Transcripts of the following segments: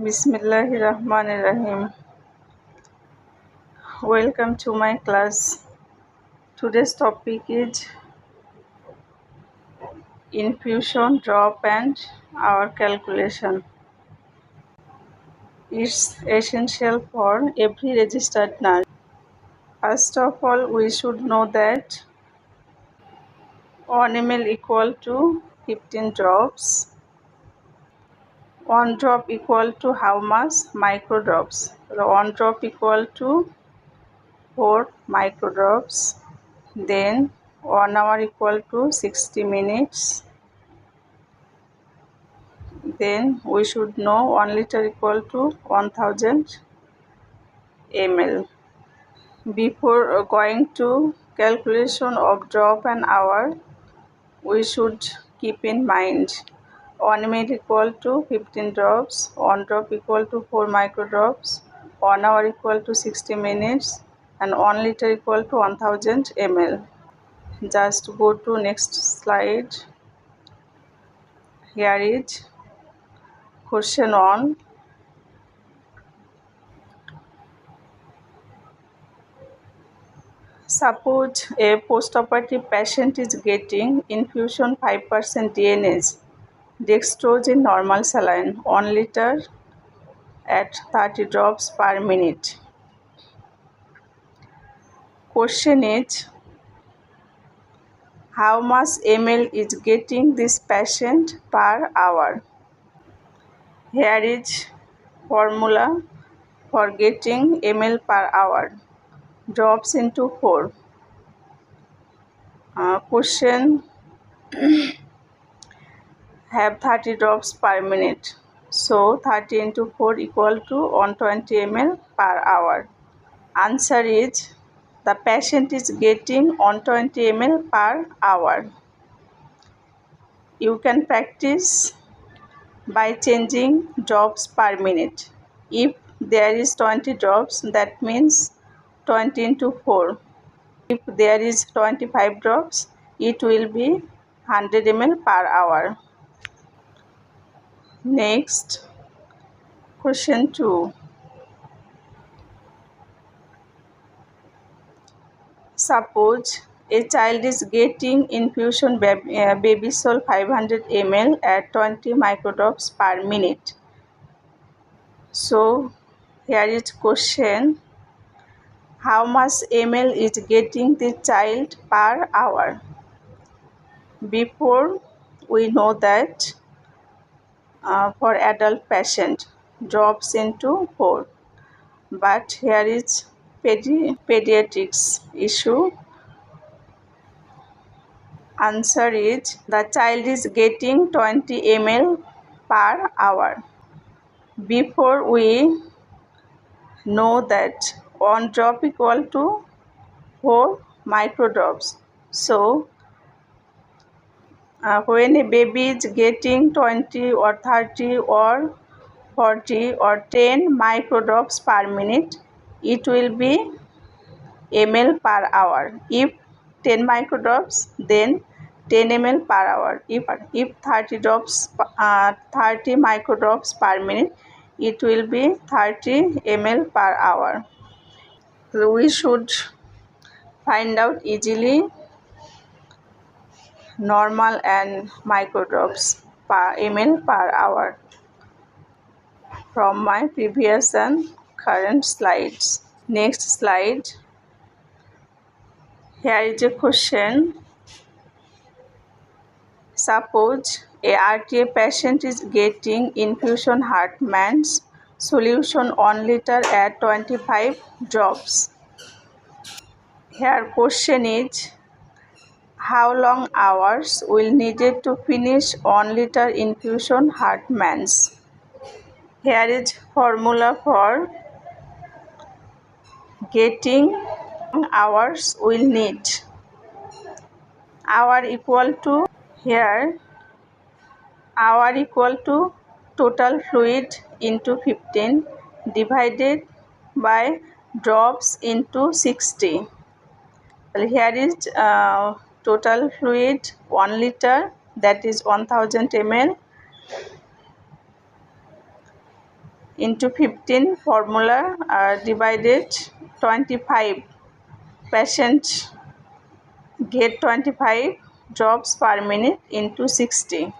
Bismillahir Rahmanir Rahim. Welcome to my class. Today's topic is infusion drop and our calculation. It's essential for every registered nurse. First of all, we should know that 1 ml equal to 15 drops 1 drop equal to how much? Microdrops. So 1 drop equal to 4 microdrops. Then 1 hour equal to 60 minutes. Then we should know 1 liter equal to 1000 ml. Before going to calculation of drop and hour we should keep in mind 1 ml equal to 15 drops. 1 drop equal to 4 microdrops. 1 hour equal to 60 minutes. And 1 liter equal to 1000 ml. Just go to next slide. Here is question 1 Suppose a post-operative patient is getting infusion 5% DNase Dextrose in normal saline 1 liter at 30 drops per minute. Question is how much ml is getting this patient per hour? Here is formula for getting ml per hour. Drops into 4. Uh, question have 30 drops per minute. So 30 into 4 equal to 120 ml per hour. Answer is the patient is getting 120 ml per hour. You can practice by changing drops per minute. If there is 20 drops that means 20 into 4. If there is 25 drops it will be 100 ml per hour. Next, question 2. Suppose a child is getting infusion baby, uh, Babysol 500 ml at 20 microdrops per minute. So, here is question how much ml is getting the child per hour before we know that uh, for adult patient drops into 4 but here is pedi pediatrics issue. Answer is the child is getting 20 ml per hour. Before we know that one drop equal to 4 microdrops. So when a baby is getting 20 or 30 or 40 or 10 microdrops per minute it will be ml per hour. If 10 microdrops then 10 ml per hour. If if 30 drops uh, 30 microdrops per minute it will be 30 ml per hour. So we should find out easily normal and microdrops per ml per hour from my previous and current slides. Next slide. Here is a question. Suppose a RTA patient is getting infusion Hartmann's solution 1 liter at 25 drops. Here question is how long hours will needed to finish 1 liter infusion Hartmann's? Here is formula for getting hours will need. Hour equal to here hour equal to total fluid into 15 divided by drops into 60. Well, here is uh, total fluid 1 liter that is 1000 ml into 15 formula uh, divided 25 patient get 25 drops per minute into 60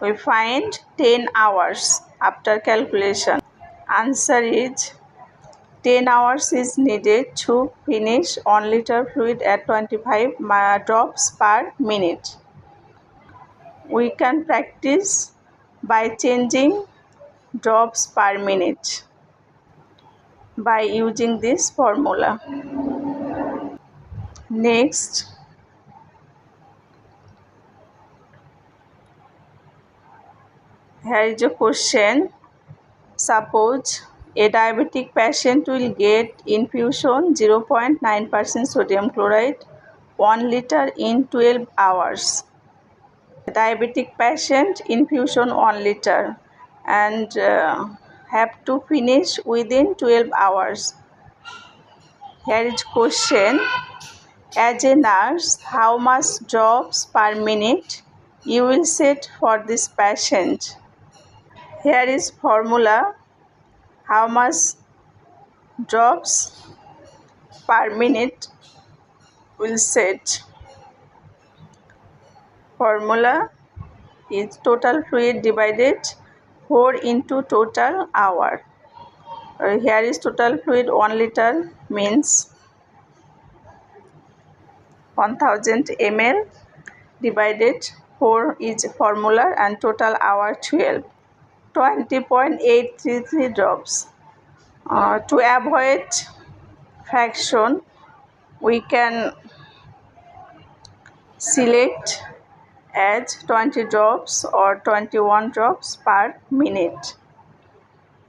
we find 10 hours after calculation. Answer is 10 hours is needed to finish 1 liter fluid at 25 drops per minute we can practice by changing drops per minute by using this formula. Next, here is a question. Suppose a diabetic patient will get infusion 0.9% sodium chloride 1 liter in 12 hours. A diabetic patient infusion 1 liter and uh, have to finish within 12 hours. Here is question. As a nurse, how much drops per minute you will set for this patient? Here is formula. How much drops per minute will set. Formula is total fluid divided 4 into total hour uh, here is total fluid 1 liter means 1000 ml divided 4 is formula and total hour 12 20.833 drops uh, to avoid fraction we can select as 20 drops or 21 drops per minute.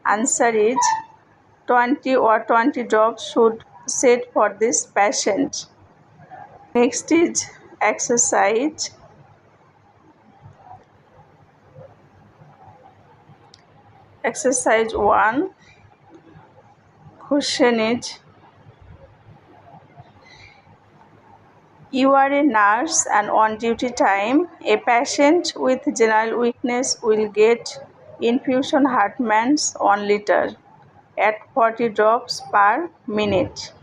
Answer is 20 or 20 drops should set for this patient. Next is exercise. Exercise 1. Question is You are a nurse and on duty time, a patient with general weakness will get infusion Hartmann's 1 liter at 40 drops per minute.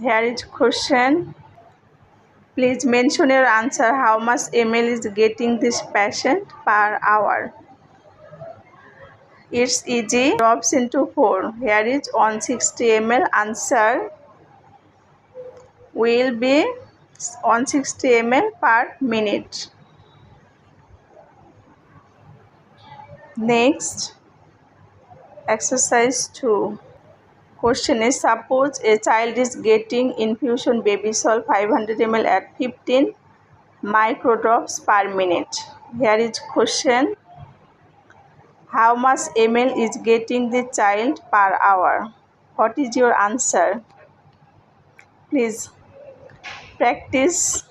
Here is question. Please mention your answer how much ml is getting this patient per hour. It's easy. Drops into 4. Here is 160 ml answer will be 160 ml per minute. Next, exercise 2. Question is suppose a child is getting infusion Baby-Sol 500 ml at 15 microdrops per minute. Here is question. How much ml is getting the child per hour? What is your answer? Please practice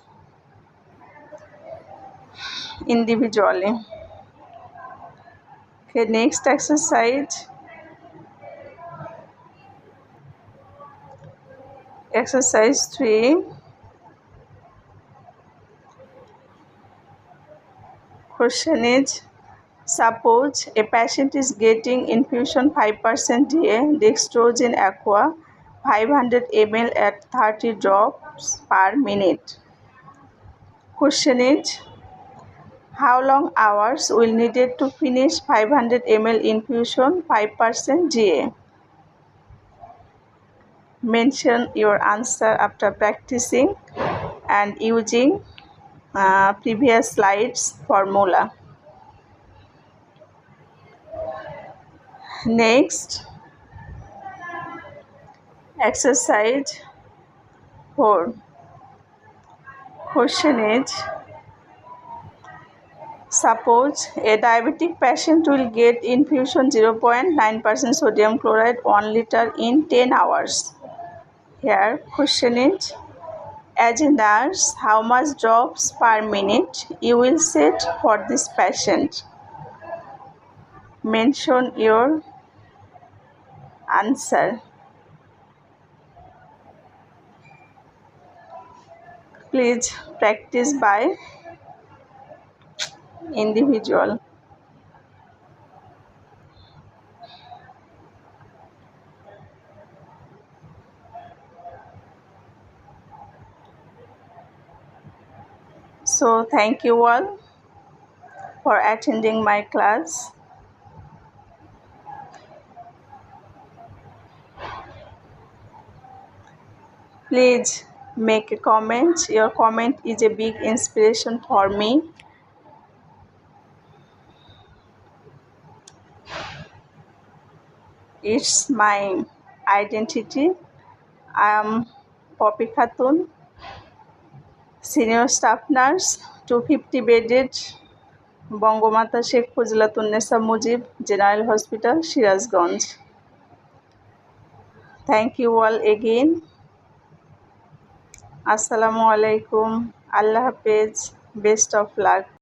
individually okay next exercise exercise 3 question is suppose a patient is getting infusion 5% DA dextrose in aqua 500 ml at 30 drops per minute. Question is how long hours will needed to finish 500 ml infusion 5% GA? Mention your answer after practicing and using uh, previous slides formula. Next, Exercise 4. Question is Suppose a diabetic patient will get infusion 0.9% sodium chloride 1 liter in 10 hours. Here, question is As a nurse, how much drops per minute you will set for this patient? Mention your answer. Please practice by individual. So thank you all for attending my class. Please make a comment. Your comment is a big inspiration for me. It's my identity. I am Poppy Khatun, senior staff nurse, 250 bedded Bangamata Sheikh Fazilatunnesa Mujib general hospital Sirajganj thank you all again আসসালামু আলাইকুম। আল্লাহ হাফেজ। Best of luck